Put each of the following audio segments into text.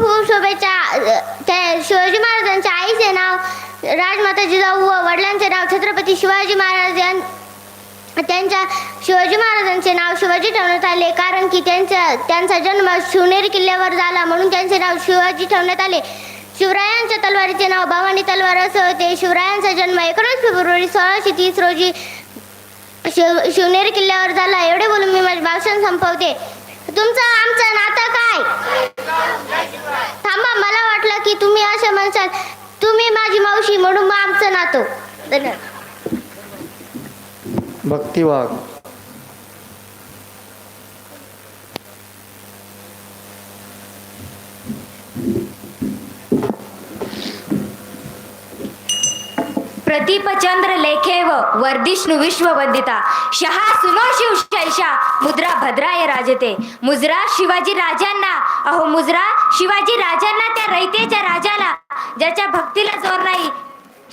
खूप शोभेच्या त्या शिवाजी महाराजांच्या आईचे नाव राजमाता जिजाऊ व वडिलांचे नाव छत्रपती शिवाजी महाराज यां त्यांच्या शिवाजी महाराजांचे नाव शिवाजी ठेवण्यात आले. कारण की त्यांचा त्यांचा जन्म शिवनेरी किल्ल्यावर झाला म्हणून त्यांचे नाव शिवाजी ठेवण्यात आले. शिवरायांच्या तलवारीचे नाव भवानी तलवार असे होते. शिवरायांचा जन्म एकोणीस फेब्रुवारी सोळाशे तीस रोजी शिव शिवनेरी किल्ल्यावर झाला. एवढे बोलून मी माझे भाषण संपवते. तुमचं आमचं नातं काय थांबा मला वाटलं की तुम्ही असं म्हणसाल तुम्ही माझी मावशी म्हणून मग आमचं नातो. धन्यवाद. भक्तिवाग. प्रदीपचंद्र लेखे व वर्धिष्णू विश्ववंदिता. शहा सुनो शिव मुद्रा भद्राय राजते. मुजरा शिवाजी राजांना अहो मुजरा शिवाजी राजांना त्या रयतेच्या राजाला ज्याच्या भक्तीला जोर नाही.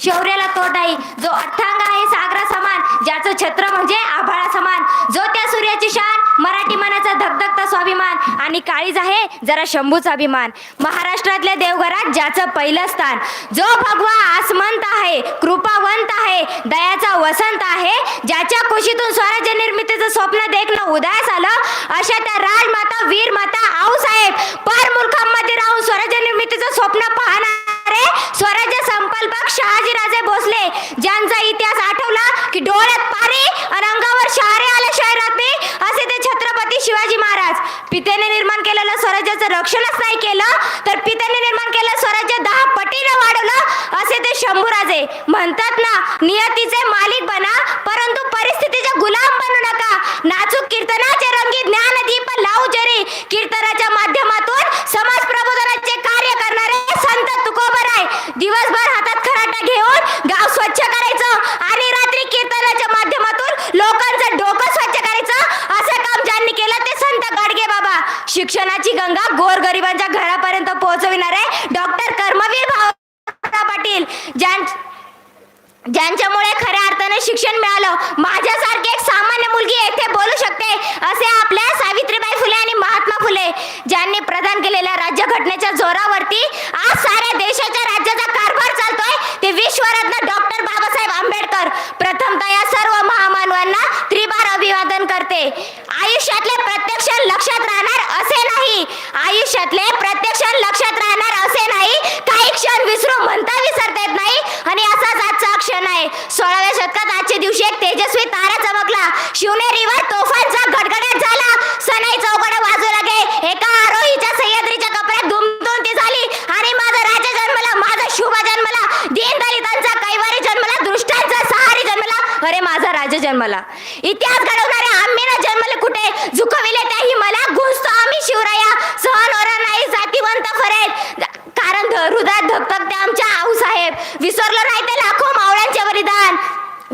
शौर्याला तोड नाही जो अठ्ठांग आहे सागरा समान ज्याचं छत्र म्हणजे आभाळा समान. जो त्या सूर्याची शान मराठी मनाचा धगधगता स्वाभिमान. आणि काळीज आहे जरा शंभूचा अभिमान. महाराष्ट्रातल्या देवघरात ज्याचं पहिलं स्थान. जो भगवा आसमंत आहे कृपावंत आहे दयाचा वसंत आहे ज्याच्या कुशीतून स्वराज्य निर्मितीचं स्वप्न देखणं उदयास आलं अशा त्या राजमाता वीर माता आऊसाहेब पर मुलखांमध्ये राहून स्वराज्य निर्मितीचं स्वप्न पाहणारे स्वराज्य संकल्पक शहाजीराजे भोसले ज्यांचा इतिहास आठवला की डोळ्यात पाणी आणि अंगावर शहारे आल्याशिवाय राहत नाही असे ते छत्रपती शिवाजी महाराज पितेने निर्माण केलेलं स्वराज्याचं रक्षणच नाही केलं तर पित्याने निर्माण केलं स्वराज्य दहा पटीनं वाढवलं असे ते शंभूराजे म्हणतात ना नियतीचे मालिक बना परंतु परिस्थितीचे गुलाम बनू नका. नाचूक कीर्तनाचे रंगी ज्ञानदीप लावू जरी कीर्तनाच्या गोरगरिबांच्या घरापर्यंत पोहोचविणारे डॉक्टर कर्मवीर भाऊ पाटील ज्यां ज्यांच्यामुळे खऱ्या अर्थाने शिक्षण मिळालं. माझ्यासारखी एक सामान्य मुलगी येथे बोलू शकते असे आपल्या सावित्रीबाई शतकात आजच्या दिवशी एक तेजस्वी तारा चमकला. शिवनेरीवर तोफांचा गडगडाट झाला. सनाई चौकड वाजू लागे एका आरोहीच्या सह्याद्रीच्या कपड्यात दुमदुम ती झाली. आणि माझा राजा जन्मला माझा शुभ जन्मला दीन दलितांचा कैवारी जन्मला दृष्टांचा सहारी जन्मला. अरे माझा राजा जन्मला. इतिहास घडवणारे आम्ही ना जन्मले कुठे? झुकविले त्याही मला घुसतो आम्ही शिवराया. सहन ओरा नाही जातीवंत फरेद कारण ध- हृदयात धगधगते आमच्या आऊसाहेब विसरलं नाही ते लाखो मावळ्यांचे बलिदान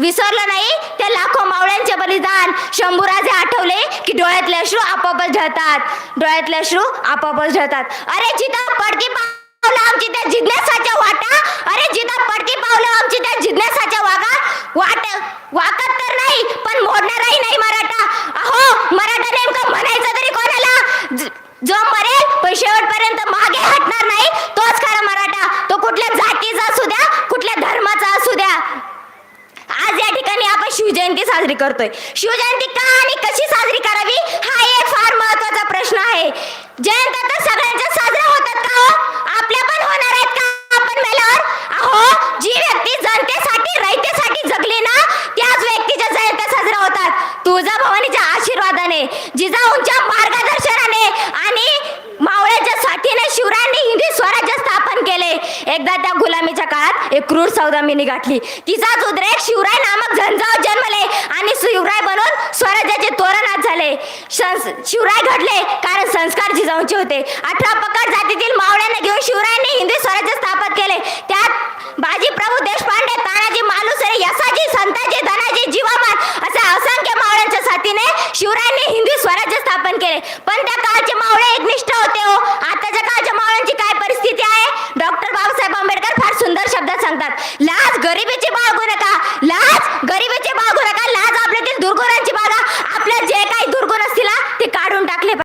विसरलं नाही? ते लाखो मावळ्यांचे बलिदान शंभूराजे आठवले की डोळ्यातले अश्रू आपापच ढळतात. डोळ्यातले अश्रू आपापच ढळतात. अरे जिथं पडकी पावलं आमची त्या जिज्ञासाच्या वाटा. अरे जिथं पडकी पावलं आमची त्या जिज्ञासाच्या वागा. वाट वाकत तर नाही पण मोडणाराही नाही मराठा अहो मराठा नेमकं म्हणायचं तरी कोणाला ज- जो मरेल पण शेवटपर्यंत मागे हटणार नाही तोच खरा मराठा तो कुठल्या जातीचा असू द्या कुठल्या धर्माचा असू द्या आज या ठिकाणी आपण शिवजयंती साजरी करतोय. शिवजयंती का आणि कशी साजरी करावी? हा एक फार महत्त्वाचा प्रश्न आहे. जयंत्या तर सगळ्यांच्या साजऱ्या होतात का हो? आपल्या पण होणार आहेत का आपण मेल्यावर? अहो जी व्यक्ती जनतेसाठी रयतेसाठी जगली ना त्याच व्यक्तीच्या जयंत्या साजऱ्या होतात. तुळजा भवानीच्या आशीर्वादाने जिजाऊंच्या मार्गदर्शनाने आणि मावळ्याच्या साथीने शिवरायांनी हिंदी स्वराज्य स्थापन केले. एकदा त्या गुलामीच्या काळात एक क्रूर सौदामिनी गाठली. तिचाच उद्रेक शिवराय नामक झंझाव जन्मले आणि शिवराय बनून स्वराज्याचे तोरणात झाले. शिवराय घडले कारण संस्कार जिजाऊंचे होते. अठरा पकड जातीतील सांगतात लाज गरिबीची बाळगू नका